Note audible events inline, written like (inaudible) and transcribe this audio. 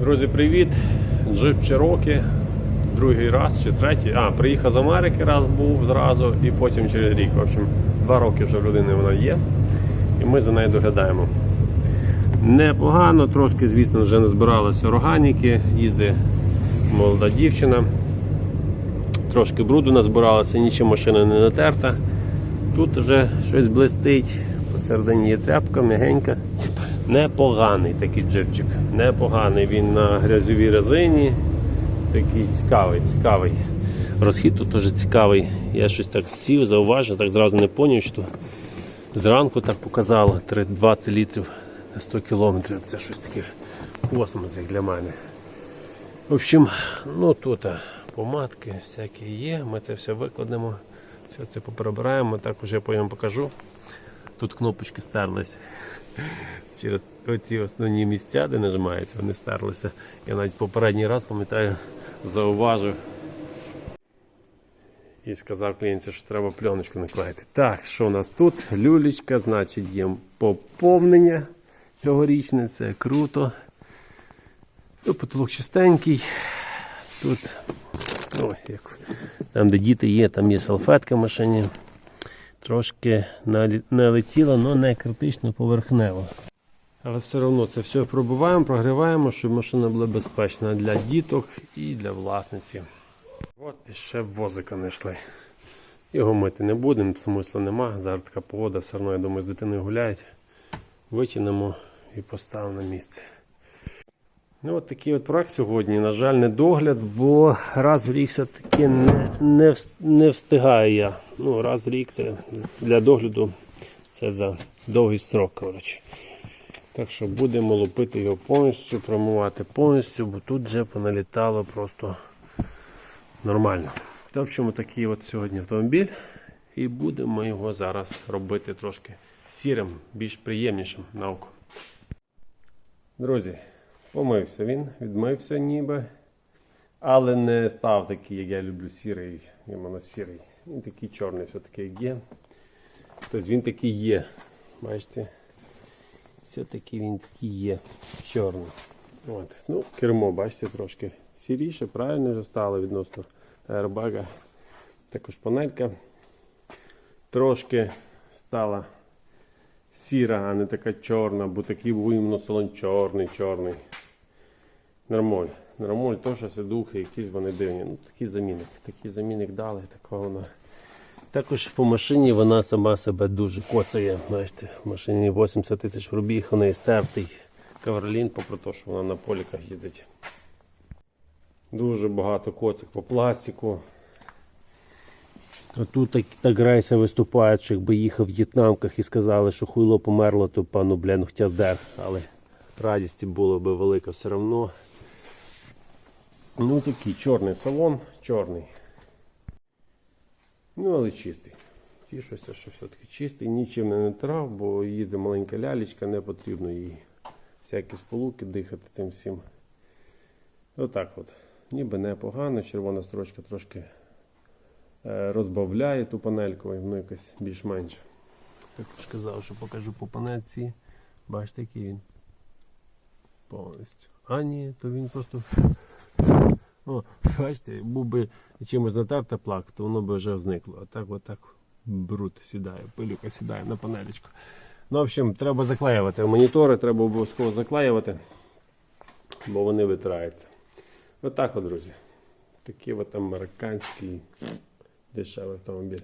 Друзі, привіт! Джип Cherokee. Другий раз чи третій. А, приїхав з Америки, раз був зразу, і потім через рік. В общем, два роки вже в людини вона є. І ми за нею доглядаємо. Непогано, трошки, звісно, вже не збиралися органіки, їздить молода дівчина. Трошки бруду назбиралося, нічим машина не натерта. Тут вже щось блистить, посередині є тряпка, м'ягенька. Непоганий такий джипчик. Непоганий. Він на грязьовій резині. Такий цікавий, цікавий. Розхід тут теж цікавий. Я щось так сів, зауважив, так зразу не поняв, що зранку так показало 20 літрів на 100 кілометрів. Це щось таке космос, як для мене. В общем, ну тут помадки всякі є. Ми це все викладемо, все це поприбираємо, так уже потім покажу. Тут кнопочки стерлися. (laughs) Через оці основні місця, де нажимається, вони стерлися. Я навіть попередній раз пам'ятаю, зауважив і сказав клієнту, що треба пленочку наклеїти. Так, що у нас тут? Люлечка, значить, є поповнення цьогорічне, це круто. Тут потолок чистенький. Тут, ну, як, там, де діти є, там є салфетка в машині. Трошки налетіло, але не критично поверхнево. Але все одно це все пробуваємо, прогріваємо, щоб машина була безпечна для діток і для власниці. От і ще возика не йшли. Його мити не будемо, смисла нема. Зараз така погода, все одно, я думаю, з дитиною гуляють. Витягнемо і поставимо на місце. Ну, от такий от проект сьогодні. На жаль, не догляд, бо раз в рік все-таки не, не, не встигаю я. Ну, раз в рік це для догляду це за довгий срок. Коротше. Так що будемо лупити його повністю, промивати повністю, бо тут вже поналітало просто нормально. В общем, такий от сьогодні автомобіль. І будемо його зараз робити трошки сірим, більш приємнішим на око. Друзі, помився він, відмився ніби. Але не став такий, як я люблю, сірий, іменно сірий. Він такий чорний, все-таки є. Тобто він такий є. Бачите? Все-таки він такий є чорний. От. Ну, кермо, бачите, трошки сіріше, правильно вже стало відносно аербага. Також панелька трошки стала сіра, а не така чорна, бо такий був іменно салон чорний, чорний. Нормаль. То що духи, якісь вони дивні. Ну, такий замінник. Такий замінник дали, такого вона. Також по машині вона сама себе дуже коцає. Бачите, в машині 80 тисяч пробіг, у неї стертий каверлін, попри те, що вона на поліках їздить. Дуже багато коцик по пластику. А тут так, так рейси виступають, що якби їхав в в'єтнамках і сказали, що хуйло померло, то пану бля, ну хоча здер. Але радість було би велика все одно. Ну такий чорний салон, чорний. Ну, але чистий. Тішуся, що все-таки чистий, нічим не натирав, бо їде маленька лялечка, не потрібно їй всякі сполуки дихати тим всім. Отак от. Ніби непогано, червона строчка трошки е, розбавляє ту панельку, і воно якось більш-менш. Також казав, що покажу по панельці. Бачите, який він. Повністю. А ні, то він просто. О, (laughs) бачите, був би чимось натерта плак, то воно би вже зникло. А так отак бруд сідає, пилюка сідає на панелечку. Ну, в общем, треба заклеювати. Монітори треба обов'язково заклеювати, бо вони витираються. Отак от, друзі. Такий от американський дешевий автомобіль.